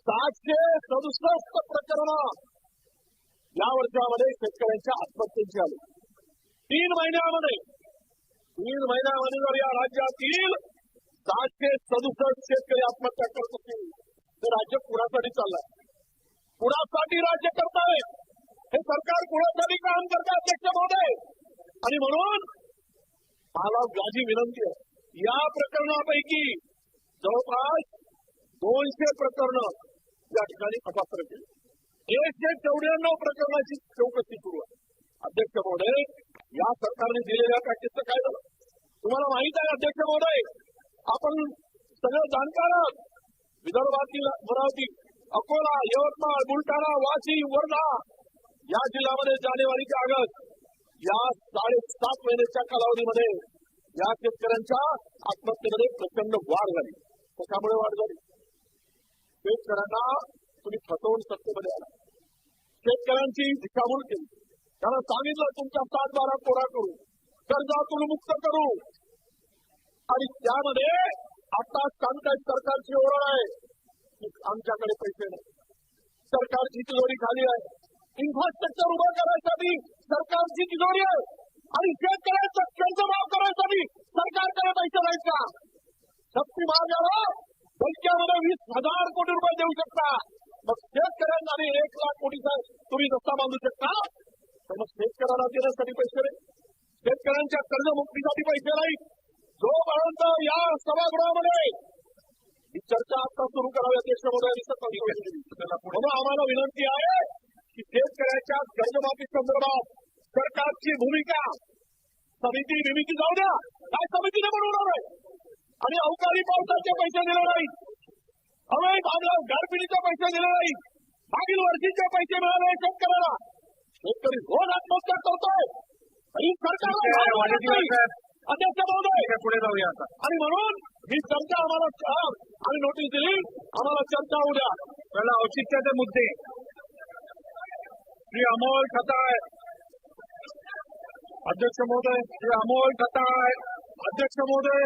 सातशे सदुसष्ट प्रकरण. या वर्षामध्ये शेतकऱ्यांच्या आत्महत्येची आली. तीन महिन्यामध्ये तीन महिन्यामध्ये जर या राज्यातील सातशे सदुसष्ट शेतकरी आत्महत्या करत असतील तर राज्य कुणासाठी चाललंय? कुणासाठी राज्य करताय? हे सरकार कुणासाठी काम करते अध्यक्ष महोदय? आणि म्हणून मला माझी विनंती आहे या प्रकरणापैकी जवळपास दोनशे प्रकरण या ठिकाणी तपासलं केली एकशे चौऱ्याण्णव प्रकरणाची चौकशी सुरू आहे. अध्यक्ष महोदय या सरकारने दिलेल्या पॅकेजचं काय झालं? तुम्हाला माहीत आहे अध्यक्ष महोदय आपण सगळं जाणकार आहात. विदर्भातील अमरावती अकोला यवतमाळ बुलढाणा वाशी वर्धा या जिल्ह्यामध्ये जानेवारी ते ऑगस्ट या साडेसात महिन्याच्या कालावधीमध्ये या शेतकऱ्यांच्या आत्महत्येमध्ये प्रचंड वाढ झाली. कशामुळे वाढ झाली? शेतकऱ्यांना तुम्ही फसवून सत्तेमध्ये आला. शेतकऱ्यांची दिशाभूल केली. त्यांना सांगितलं तुमच्या सात बारा कोरा करू कर्जातून मुक्त करू. आणि त्यामध्ये आता सांगतायत सरकारची ओरड आहे की आमच्याकडे पैसे नाही. सरकारची तिजोरी खाली आहे. इन्फ्रास्ट्रक्चर उभं करायसाठी सरकारची तिजोरी आहे. आणि शेतकऱ्यांचं कर्ज माफ करायसाठी सरकारकडे पैसे नाहीत का? शक्ती महागाला बँकेमध्ये वीस हजार कोटी रुपये देऊ शकता. मग शेतकऱ्यांना आणि एक लाख कोटीचा तुम्ही रस्ता बांधू शकता. तर मग शेतकऱ्याला देण्यासाठी पैसे नाही. शेतकऱ्यांच्या कर्जमुक्तीसाठी पैसे नाही. जोपर्यंत या सभागृहामध्ये ही चर्चा आता सुरू करावी अध्यक्ष महोदयांनी म्हणून आम्हाला विनंती आहे की शेतकऱ्याच्या कर्जमाफी संदर्भात सरकारची भूमिका समिती निमिती जाऊ द्या. काय समितीने बनवणार आहे? आणि अवकाळी पावसाचे पैसे दिले नाही अवैध भागला गारपिणीचे पैसे दिले नाही मागील वर्षीचे पैसे मिळाले शेतकऱ्याला. शेतकरी रोज आत्महत्या करतोय. आणि सरकारला. अध्यक्ष महोदय. पुढे जाऊया आता. आणि म्हणून ही चर्चा आम्हाला आणि नोटीस दिली. आम्हाला चर्चा होऊ द्या. पहिला औचित्याचे मुद्दे. श्री अमोल खताळ. अध्यक्ष महोदय श्री अमोल खताळ. अध्यक्ष महोदय.